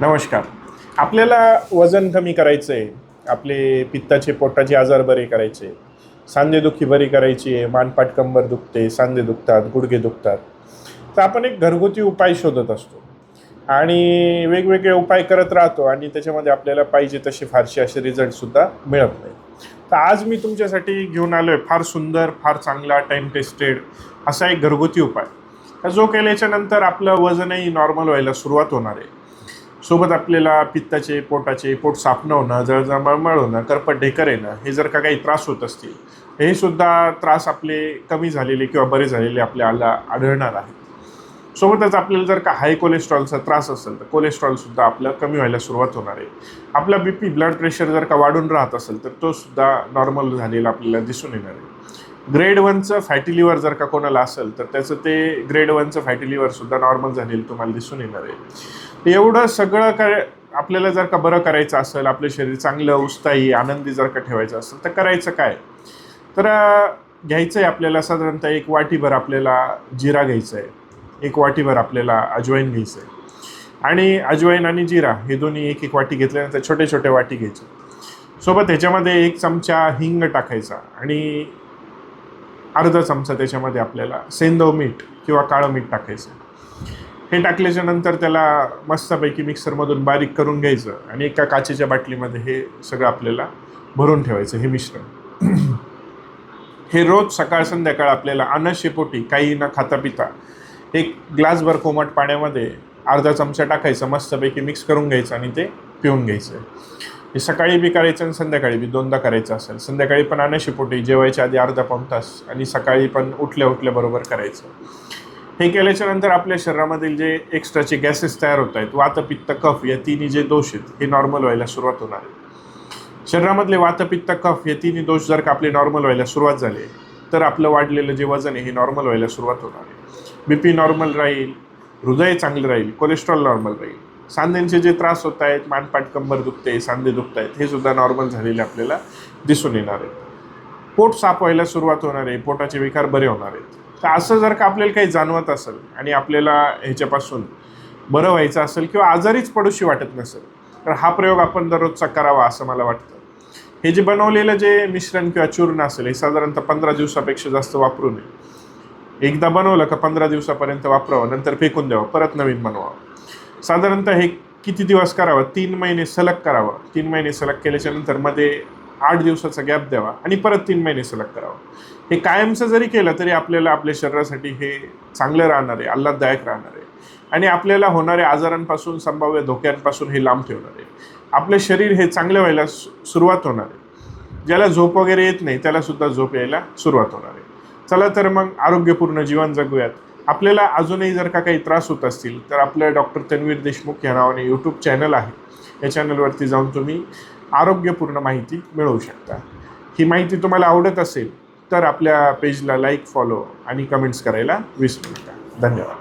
नमस्कार. आपल्याला वजन कमी करायचं आहे आपले पित्ताचे पोटाचे आजार बरे करायचे सांधेदुखी बरी करायची आहे मानपाट कंबर दुखते सांधे दुखतात गुडघे दुखतात. तर आपण एक घरगुती उपाय शोधत असतो आणि वेगवेगळे उपाय करत राहतो आणि त्याच्यामध्ये आपल्याला पाहिजे तसे फारसे असे रिझल्टसुद्धा मिळत नाही. तर आज मी तुमच्यासाठी घेऊन आलो आहे फार सुंदर फार चांगला टाईम टेस्टेड असा एक घरगुती उपाय. जो केल्याच्यानंतर आपलं वजनही नॉर्मल व्हायला सुरुवात होणार आहे. सोबत आपल्याला पित्ताचे पोटाचे पोट सापणं होणं जळजळ मळमळ होणं करपट ढेकर येणं हे जर का काही त्रास होत असतील हे सुद्धा त्रास आपले कमी झालेले किंवा बरे झालेले आपल्याला आढळणार आहेत. सोबतच आपल्याला जर का हाय कोलेस्ट्रॉलचा त्रास असेल तर कोलेस्ट्रॉलसुद्धा आपलं कमी व्हायला सुरुवात होणार आहे. आपला बी पी ब्लड प्रेशर जर का वाढून राहत असेल तर तो सुद्धा नॉर्मल झालेला आपल्याला दिसून येणार आहे. ग्रेड वनचं फॅटी लिव्हर जर का कोणाला असेल तर त्याचं ते ग्रेड वनचं फॅटी लिव्हरसुद्धा नॉर्मल झालेलं तुम्हाला दिसून येणार आहे. एवढं सगळं काय आपल्याला जर का बरं करायचं असेल आपलं शरीर चांगलं उत्साही आनंदी जर का ठेवायचं असेल तर करायचं काय? तर घ्यायचं आहे आपल्याला साधारणतः एक वाटीभर आपल्याला जिरा घ्यायचं आहे एक वाटीभर आपल्याला अजवाईन घ्यायचं आहे आणि अजवाईन आणि जिरा हे दोन्ही एक एक वाटी घेतल्यानंतर छोटे छोटे वाटी घ्यायचे. सोबत ह्याच्यामध्ये एक चमचा हिंग टाकायचा आणि अर्धा चमचा त्याच्यामध्ये आपल्याला सेंदव मीठ किंवा काळं मीठ टाकायचं. हे टाकल्याच्या नंतर त्याला मस्तपैकी मिक्सरमधून बारीक करून घ्यायचं आणि एका काचेच्या बाटलीमध्ये हे सगळं आपल्याला भरून ठेवायचं हे मिश्रण. हे रोज सकाळ संध्याकाळ आपल्याला अनशेपोटी काही न खाता पिता एक ग्लासभर कोमट पाण्यामध्ये अर्धा चमचा टाकायचं मस्तपैकी मिक्स करून घ्यायचं आणि ते पिऊन घ्यायचं. हे सकाळी बी करायचं आणि संध्याकाळी बी दोनदा करायचं असेल. संध्याकाळी पण अनशिपोटी जेवायच्या आधी अर्धा पाऊण तास आणि सकाळी पण उठल्या उठल्याबरोबर करायचं. हे केल्याच्यानंतर आपल्या शरीरामधील जे एक्स्ट्राचे गॅसेस तयार होत आहेत वात पित्त कफ या तिन्ही जे दोष आहेत हे नॉर्मल व्हायला सुरुवात होणार आहे. शरीरामधले वात पित्त कफ या तिन्ही दोष जर का आपले नॉर्मल व्हायला सुरुवात झाले तर आपलं वाढलेलं जे वजन आहे हे नॉर्मल व्हायला सुरुवात होणार आहे. बी पी नॉर्मल राहील हृदय चांगलं राहील कोलेस्ट्रॉल नॉर्मल राहील. सांध्यांचे जे त्रास होत आहेत मानपाट कंबर दुखते सांधे दुखत आहेत हे सुद्धा नॉर्मल झालेले आपल्याला दिसून येणार आहेत. पोट साफ व्हायला सुरुवात होणार आहे पोटाचे विकार बरे होणार आहेत. तर असं जर का आपल्याला काही जाणवत असेल आणि आपल्याला ह्याच्यापासून बरं व्हायचं असेल किंवा आजारीच पडूशी वाटत नसेल तर हा प्रयोग आपण दररोजचा करावा असं मला वाटतं. हे जे बनवलेलं जे मिश्रण किंवा चूर्ण असेल हे साधारणतः पंधरा दिवसापेक्षा जास्त वापरू नये. एकदा बनवलं का पंधरा दिवसापर्यंत वापरावं नंतर फेकून द्यावं परत नवीन बनवावं. साधारणतः हे किती दिवस करावं? तीन महिने सलग करावं. तीन महिने सलग केल्याच्यानंतरमध्ये आठ दिवसाचा गॅप द्यावा आणि परत तीन महिने सलग करावं. हे कायमचं जरी केलं तरी आपल्याला आपल्या शरीरासाठी हे चांगलं राहणार आहे आल्हाददायक राहणार आहे. आणि आपल्याला होणाऱ्या आजारांपासून संभाव्य धोक्यांपासून हे लांब ठेवणार आहे. आपलं शरीर हे चांगलं व्हायला सु- सुरुवात होणार आहे. ज्याला झोप वगैरे येत नाही त्यालासुद्धा झोप यायला सुरुवात होणार आहे. चला तर मग आरोग्यपूर्ण जीवन जगूयात. आपल्याला अजूनही जर का काही त्रास होत असतील तर आपलं डॉक्टर तन्वीर देशमुख या नावाने यूट्यूब चॅनल आहे. या चॅनलवरती जाऊन तुम्ही आरोग्यपूर्ण माहिती मिळवू शकता. ही माहिती तुम्हाला आवडत असेल तर आपल्या पेजला लाईक फॉलो आणि कमेंट्स करायला विसरू नका. धन्यवाद.